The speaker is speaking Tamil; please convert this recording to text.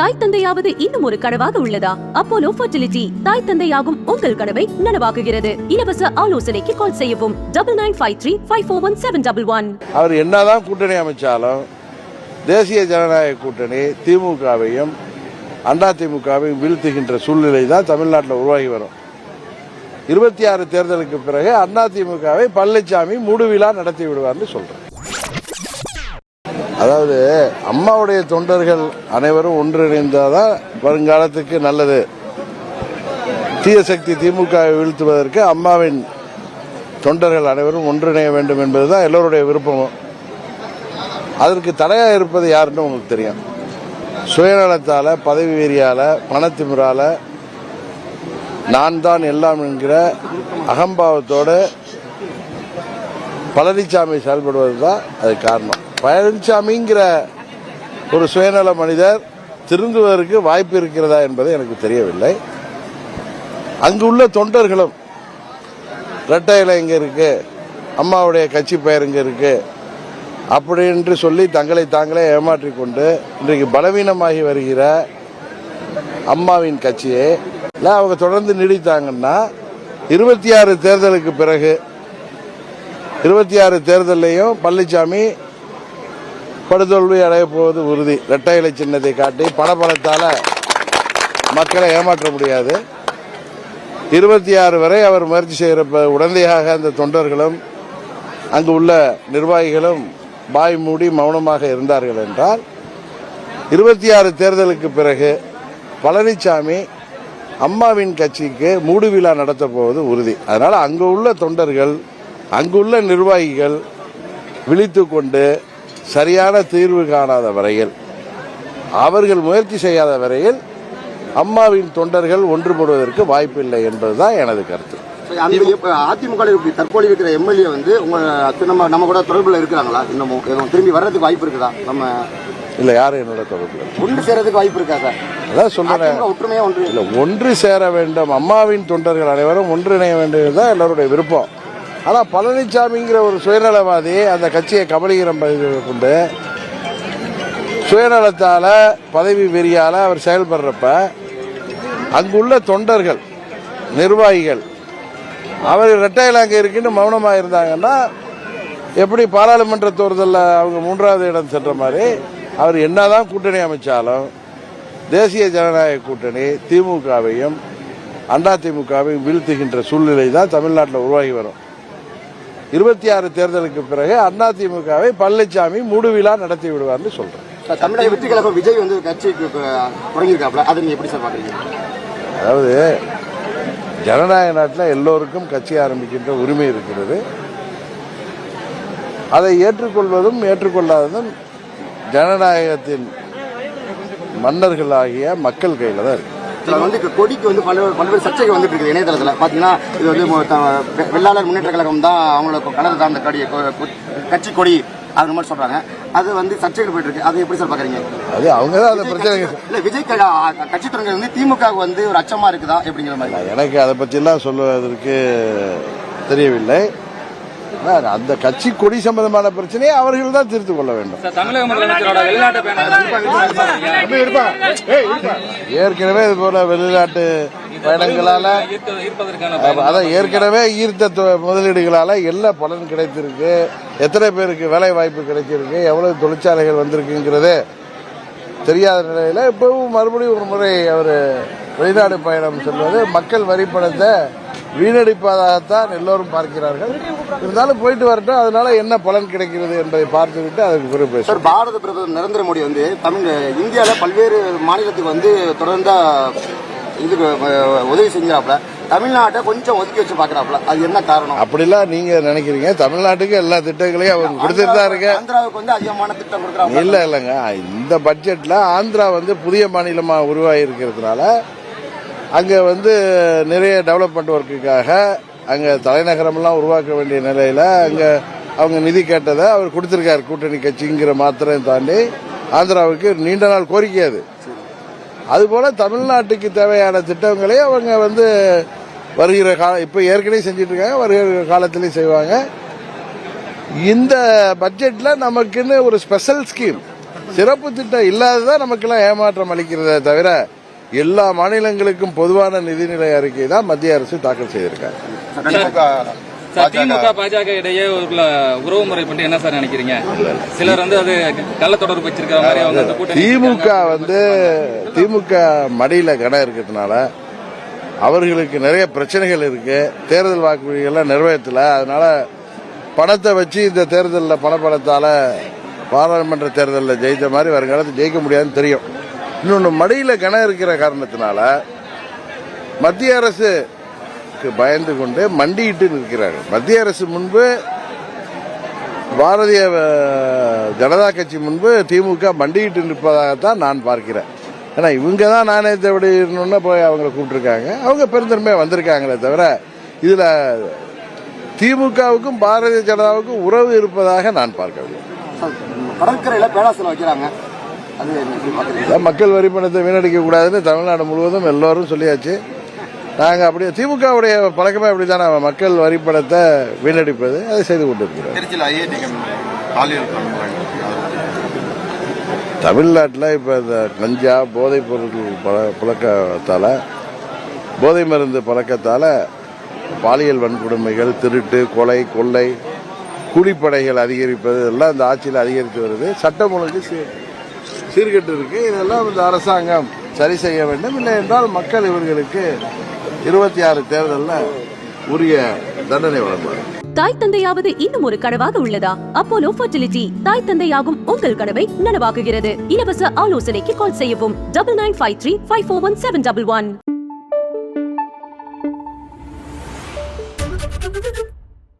தாய் தந்தையாவது இன்னும் ஒரு கனவாக உள்ளதா? அப்போலோ ஃபர்டிலிட்டி தாய் தந்தையாகும் உங்கள் கனவை நனவாக்குகிறது. இலவச ஆலோசனைக்கு கால் செய்யவும். Double nine five three five four one seven double one அவர் என்னதான் கூட்டணி அமைச்சாலும் தேசிய ஜனநாயக கூட்டணி திமுகவையும் அண்ணா திமுகவையும் வீழ்த்துகின்ற சூழ்நிலை தான் தமிழ்நாட்டில் உருவாகி வரும். இருபத்தி ஆறு தேர்தலுக்கு பிறகு அதிமுகவை பழனிசாமி மூடுவிழா நடத்தி விடுவார்னு சொல்றேன் அதாவது அம்மாவுடைய தொண்டர்கள் அனைவரும் ஒன்றிணைந்தாதான் வருங்காலத்துக்கு நல்லது. தீய சக்தி திமுகவை வீழ்த்துவதற்கு அம்மாவின் தொண்டர்கள் அனைவரும் ஒன்றிணைய வேண்டும் என்பதுதான் எல்லோருடைய விருப்பமும் அதற்கு தடையாக இருப்பது யாருன்னு உங்களுக்கு தெரியும். சுயநலத்தால் பதவி வெறியால பணத்திமிரால நான் தான் எல்லாம் என்கிற அகம்பாவத்தோடு பழனிசாமி செயல்படுவது தான் அது காரணம். பழனிசாமிங்கிற ஒரு சுயநல மனிதர் திருந்துவதற்கு வாய்ப்பு இருக்கிறதா என்பது எனக்கு தெரியவில்லை. அங்குள்ள தொண்டர்களும் ரெட்டை இலை இங்க இருக்கு அம்மாவுடைய கட்சி பெயர் இங்கே இருக்கு அப்படி என்று சொல்லி தங்களை தாங்களே ஏமாற்றிக்கொண்டு இன்றைக்கு பலவீனமாகி வருகிற அம்மாவின் கட்சியை இல்லை அவங்க தொடர்ந்து நீடித்தாங்கன்னா இருபத்தி ஆறு தேர்தலுக்கு பிறகு இருபத்தி ஆறு தேர்தலையும் பழனிசாமி படுதோல்வி அடைய போவது உறுதி. இரட்டை இலை சின்னத்தை காட்டி பணபலத்தால மக்களை ஏமாற்ற முடியாது. இருபத்தி ஆறு வரை அவர் முயற்சி செய்கிற உடந்தையாக அந்த தொண்டர்களும் அங்கு உள்ள நிர்வாகிகளும் பாய் மூடி மௌனமாக இருந்தார்கள் என்றால் இருபத்தி ஆறு தேர்தலுக்கு பிறகு பழனிசாமி அம்மாவின் கட்சிக்கு மூடு விழா நடத்த போவது உறுதி. அதனால் அங்கு உள்ள தொண்டர்கள் அங்குள்ள நிர்வாகிகள் விழித்து கொண்டு சரியான தீர்வு காணாத வரையில் அவர்கள் முயற்சி செய்யாத வரையில் அம்மாவின் தொண்டர்கள் ஒன்றுபடுவதற்கு வாய்ப்பில்லை என்பதுதான் எனது கருத்து. அதிமுக ல இப்படி தற்போது இருக்கிற எம்எல்ஏ வந்து நம்ம நம்ம கூட தொடர்புல இருக்கிறாங்களா? இன்னமும் திரும்பி வர்றதுக்கு வாய்ப்பு இருக்குதா? நம்ம இல்ல யாரும் என்னோட தொடர்பு ஒன்று சேர்றதுக்கு வாய்ப்பு இருக்கா சார்? அதான் சொல்றேன். ஒற்றுமையா ஒன்று. இல்ல ஒன்று சேர வேண்டும். அம்மாவின் தொண்டர்கள் அனைவரும் ஒன்றிணைய வேண்டும் தான் எல்லாருடைய விருப்பம். ஆனால் பழனிசாமிங்கிற ஒரு சுயநலவாதி அந்த கட்சியை கபலீகரம் கொண்டு சுயநலத்தால் பதவி வெறியால் அவர் செயல்படுறப்ப அங்குள்ள தொண்டர்கள் நிர்வாகிகள் அவர் ரெட்டையில் அங்கே இருக்குன்னு மௌனமாக இருந்தாங்கன்னா எப்படி பாராளுமன்ற தேர்தலில் அவங்க மூன்றாவது இடம் சென்ற மாதிரி அவர் என்னதான் கூட்டணி அமைச்சாலும் தேசிய ஜனநாயக கூட்டணி திமுகவையும் அதிமுகவையும் வீழ்த்துகின்ற சூழ்நிலை தான் தமிழ்நாட்டில் உருவாகி வரும். இருபத்தி ஆறு தேர்தலுக்கு பிறகு அதிமுகவை பழனிசாமி மூடுவிழா நடத்தி விடுவார்னு சொல்றேன். தமிழக வெற்றி கழகம் விஜய் வந்து கட்சிக்கு தொடங்கியிருக்காப்ல அதை நீங்க எப்படி சார் பாக்குறீங்க அதாவது ஜனநாயக நாட்டில் எல்லோருக்கும் கட்சி ஆரம்பிக்கின்ற உரிமை இருக்கிறது. அதை ஏற்றுக்கொள்வதும் ஏற்றுக்கொள்ளாததும் ஜனநாயகத்தின் மன்னர்களாகிய மக்கள் கையில் தான் இருக்கு. இதுல வந்து கொடிக்கு வந்து பல்வேறு பல்வேறு சர்ச்சைகள் வந்துட்டு இருக்குது இணையதளத்துல. பாத்தீங்கன்னா இது வந்து வெள்ளாளர் முன்னேற்ற கழகம் தான் அவங்களோட கலர் சார்ந்த கொடி கட்சி கொடி அது மாதிரி சொல்றாங்க. அது வந்து சர்ச்சைகள் போயிட்டு இருக்கு. அதை எப்படி சார் பாக்குறீங்க? அது அவங்க தான் அந்த பிரச்சனை. இல்ல விஜய் கட்சி தொடங்க வந்து திமுக வந்து ஒரு அச்சமா இருக்குதா? எப்படிங்கிற மாதிரி. எனக்கு அதை பற்றியெல்லாம் சொல்லுவதற்கு தெரியவில்லை. அந்த கட்சி கொடி சம்பந்தமான பிரச்சனையை அவர்கள் தான் தீர்த்து கொள்ள வேண்டும். ஏற்கனவே இது போல வெளிநாட்டு பயணங்களால அதான் ஏற்கனவே ஈர்த்த முதலீடுகளால எல்லா பலன் கிடைத்திருக்கு. எத்தனை பேருக்கு வேலை வாய்ப்பு கிடைச்சிருக்கு எவ்வளவு தொழிற்சாலைகள் வந்திருக்குங்கிறது தெரியாத நிலையில இப்பவும் மறுபடியும் ஒரு முறை அவர் வெளிநாடு பயணம் செல்வது மக்கள் வரி பணத்தை வீணடிப்பதாகத்தான் எல்லோரும் பார்க்கிறார்கள். இருந்தாலும் போயிட்டு வரட்டும் அதனால என்ன பலன் கிடைக்கிறது என்பதை பார்த்துவிட்டு அதுக்கு பிறகு சார் பாரத பிரதமர் நரேந்திர மோடி வந்து தமிழ் இந்தியால பல்வேறு மாநிலத்துக்கு வந்து தொடர்ந்து இதுக்கு உதவி செஞ்சாப்ல தமிழ்நாட்டை கொஞ்சம் ஒதுக்கி வச்சு பாக்குறாப்ல அது என்ன காரணம்? அப்படிலாம் நீங்க நினைக்கிறீங்க. தமிழ்நாட்டுக்கு எல்லா திட்டங்களையும் அவங்க கொடுத்துட்டு தான் இருக்கு ஆந்திராவுக்கு வந்து அதிகமான திட்டம் கொடுக்குறாங்க இல்ல இல்லைங்க. இந்த பட்ஜெட்ல ஆந்திரா வந்து புதிய மாநிலமா உருவாகி இருக்கிறதுனால அங்கே வந்து நிறைய டெவலப்மெண்ட் ஒர்க்குக்காக அங்கே தலைநகரமெல்லாம் உருவாக்க வேண்டிய நிலையில் அங்கே அவங்க நிதி கேட்டதை அவர் கொடுத்துருக்காரு. கூட்டணி கட்சிங்கிற மாத்திரம் தாண்டி ஆந்திராவுக்கு நீண்ட நாள் கோரிக்கை அது. அதுபோல் தமிழ்நாட்டுக்கு தேவையான திட்டங்களை அவங்க வந்து வருகிற கால இப்போ ஏற்கனவே செஞ்சிட்டு இருக்காங்க வருகிற காலத்திலையும் செய்வாங்க. இந்த பட்ஜெட்டில் நமக்குன்னு ஒரு ஸ்பெஷல் ஸ்கீம் சிறப்பு திட்டம் இல்லாததான் நமக்கெல்லாம் ஏமாற்றம் அளிக்கிறதே தவிர எல்லா மாநிலங்களுக்கும் பொதுவான நிதிநிலை அறிக்கை தான் மத்திய அரசு தாக்கல் செய்திருக்காங்க. திமுக பாஜக இடையே உள்ள உறவு முறை பற்றி என்ன சார் நினைக்கிறீங்க? சிலர் வந்து அது கள்ள தொடர்பு வச்சிருக்கிற மாதிரி அவங்க திமுக வந்து திமுக மடியில கடம் இருக்கிறதுனால அவர்களுக்கு நிறைய பிரச்சனைகள் இருக்கு. தேர்தல் வாக்குறுதிகள்லாம் நிறைவேற்றல. அதனால பணத்தை வச்சு இந்த தேர்தலில் பணப்பணத்தால பாராளுமன்ற தேர்தலில் ஜெயித்த மாதிரி வருங்காலத்தில் ஜெயிக்க முடியாதுன்னு தெரியும். இன்னொன்று மடியில் கணம் இருக்கிற காரணத்தினால மத்திய அரசுக்கு பயந்து கொண்டு மண்டியிட்டு நிற்கிறார்கள். மத்திய அரசு முன்பு பாரதிய ஜனதா கட்சி முன்பு திமுக மண்டியிட்டு நிற்பதாகத்தான் நான் பார்க்கிறேன். ஏன்னா இவங்க தான் நாணயத்தை விடணும்னு போய் அவங்களை கூப்பிட்டுருக்காங்க. அவங்க பெருந்தன்மையாக வந்திருக்காங்களே தவிர இதில் திமுகவுக்கும் பாரதிய ஜனதாவுக்கும் உறவு இருப்பதாக நான் பார்க்கவில்லை. கடற்கரையில் பேராசிரியர் வைக்கிறாங்க. மக்கள் வரி பணத்தை வீணடிக்க கூடாதுன்னு தமிழ்நாடு முழுவதும் எல்லோரும் சொல்லியாச்சு. நாங்கள் அப்படியே திமுகவுடைய பழக்கமே அப்படித்தானே மக்கள் வரி பணத்தை வீணடிப்பது அதை செய்து கொண்டிருக்கிறோம். தமிழ்நாட்டில் இப்போ இந்த கஞ்சா போதைப் பொருட்கள் பழ புழக்கத்தால் போதை மருந்து பழக்கத்தால் பாலியல் வன்கொடுமைகள் திருட்டு கொலை கொள்ளை கூலிப்படைகள் அதிகரிப்பது எல்லாம் இந்த ஆட்சியில் அதிகரித்து வருது. சட்டம் ஒழுங்கு சீர்கெட்டு இருக்கு. இதெல்லாம் இந்த அரசாங்கம் சரி செய்ய வேண்டும். இல்லை என்றால் மக்கள் இவர்களுக்கு இருபத்தி ஆறு தேர்தலில் உரிய தண்டனை வழங்குவார் தாய் தந்தையாவது இன்னும் ஒரு கனவாக உள்ளதா? அப்போலோ ஃபர்டிலிட்டி தாய் தந்தையாகும் உங்கள் கனவை நனவாக்குகிறது. இலவச ஆலோசனைக்கு கால் செய்யவும். Double nine five three five four one seven double one.